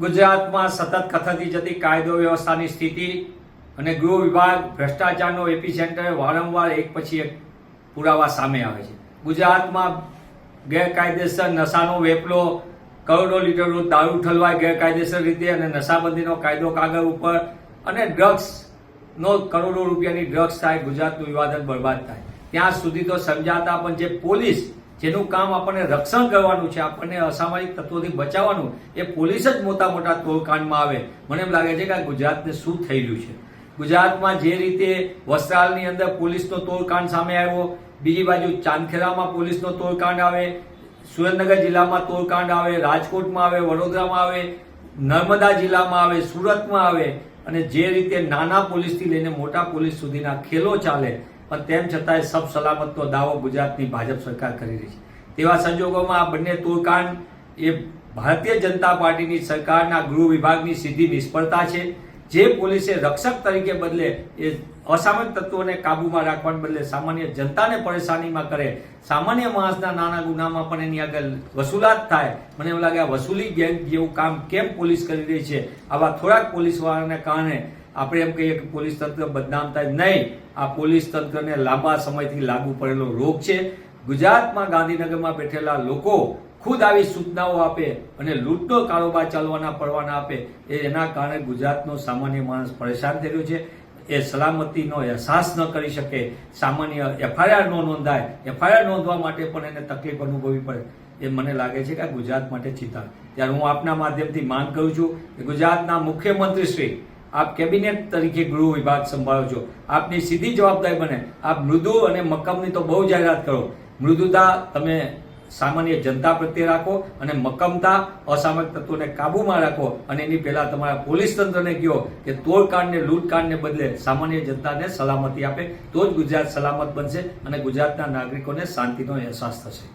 ગુજરાતમાં સતત કથતી જતી કાયદો વ્યવસ્થાની સ્થિતિ અને ગૃહ વિભાગ, ભ્રષ્ટાચારનો એપિસેન્ટર વારંવાર એક પછી એક પુરાવા સામે આવે છે. ગુજરાતમાં ગેરકાયદેસર નશાનો વેપલો, કરોડો લીટર રોજ દારૂ ઠલવાય ગેરકાયદેસર રીતે અને નશાબંધીનો કાયદો કાગળ ઉપર અને ડ્રગ્સનો કરોડો રૂપિયાની ડ્રગ્સ થાય, ગુજરાતનું વિવાદન બરબાદ થાય. ત્યાં સુધી તો સમજાતા પણ જે પોલીસ જેનું કામ આપણને રક્ષણ કરવાનું છે, આપણને અસામાજિક તત્વોથી બચાવવાનું, એ પોલીસ જ મોટા મોટા તોડકાંડમાં આવે. મને એમ લાગે છે કે ગુજરાતને શું રહ્યું છે? ગુજરાતમાં જે રીતે વસ્ત્રાલની અંદર પોલીસનો તોડકાંડ સામે આવ્યો, બીજી બાજુ ચાંદખેડામાં પોલીસનો તોડકાંડ આવે, સુરેન્દ્રનગર જિલ્લામાં તોડકાંડ આવે, રાજકોટમાં આવે, વડોદરામાં આવે, નર્મદા જિલ્લામાં આવે, સુરતમાં આવે, અને જે રીતે નાના પોલીસથી લઈને મોટા પોલીસ સુધીના ખેલો ચાલે પણ તેમ છતાંય સબ સલામતનો દાવો ગુજરાતની ભાજપ સરકાર કરી રહી છે. તેવા સંજોગોમાં આ બંને તોડકાંડ એ ભારતીય જનતા પાર્ટીની સરકારના ગૃહ વિભાગની સીધી નિષ્ફળતા છે. જે પોલીસે રક્ષક તરીકે બદલે એ અસામરિક તત્વોને કાબૂમાં રાખવાને બદલે સામાન્ય જનતાને પરેશાનીમાં કરે, સામાન્ય માણસના નાના ગુનામાં પણ એની આગળ વસૂલાત થાય, મને એવું લાગે આ વસૂલી ગેંગ જેવું કામ કેમ પોલીસ કરી રહી છે? આવા થોડાક પોલીસવાળાને કારણે આપણે એમ કહીએ કે પોલીસ તંત્ર બદનામ થાય નહીં. આ પોલીસ તંત્રને લાંબા સમયથી લાગુ પડેલો રોગ છે. ગુજરાતમાં ગાંધીનગરમાં બેઠેલા લોકો ખુદ આવી સૂચનાઓ આપે અને લૂંટનો કારોબાર ચાલવાના પડવાના આપે એ એના કારણે ગુજરાતનો સામાન્ય માણસ પરેશાન થઈ રહ્યો છે. એ સલામતીનો અહેસાસ ન કરી શકે. સામાન્ય એફઆઈઆર ન નોંધાય. એફઆઈઆર નોંધવા માટે પણ એને તકલીફ અનુભવવી પડે. એ મને લાગે છે કે ગુજરાત માટે ચિંતા. ત્યારે હું આપના માધ્યમથી માંગ કરું છું કે ગુજરાતના મુખ્યમંત્રી શ્રી આપ કેબિનેટ તરીકે ગૃહ વિભાગ સંભાળો છો. આપની સીધી જવાબદારી બને. આપ મૃદુ અને મક્કમની તો બહુ જાહેરાત કરો. મૃદુતા તમે સામાન્ય જનતા પ્રત્યે રાખો અને મક્કમતા અસામરિક તત્વોને કાબૂમાં રાખો અને એની પહેલા તમારા પોલીસ તંત્રને કહો કે તોડકાંડને, લૂંટકાંડને બદલે સામાન્ય જનતાને સલામતી આપે. તો જ ગુજરાત સલામત બનશે અને ગુજરાતના નાગરિકોને શાંતિનો અહેસાસ થશે.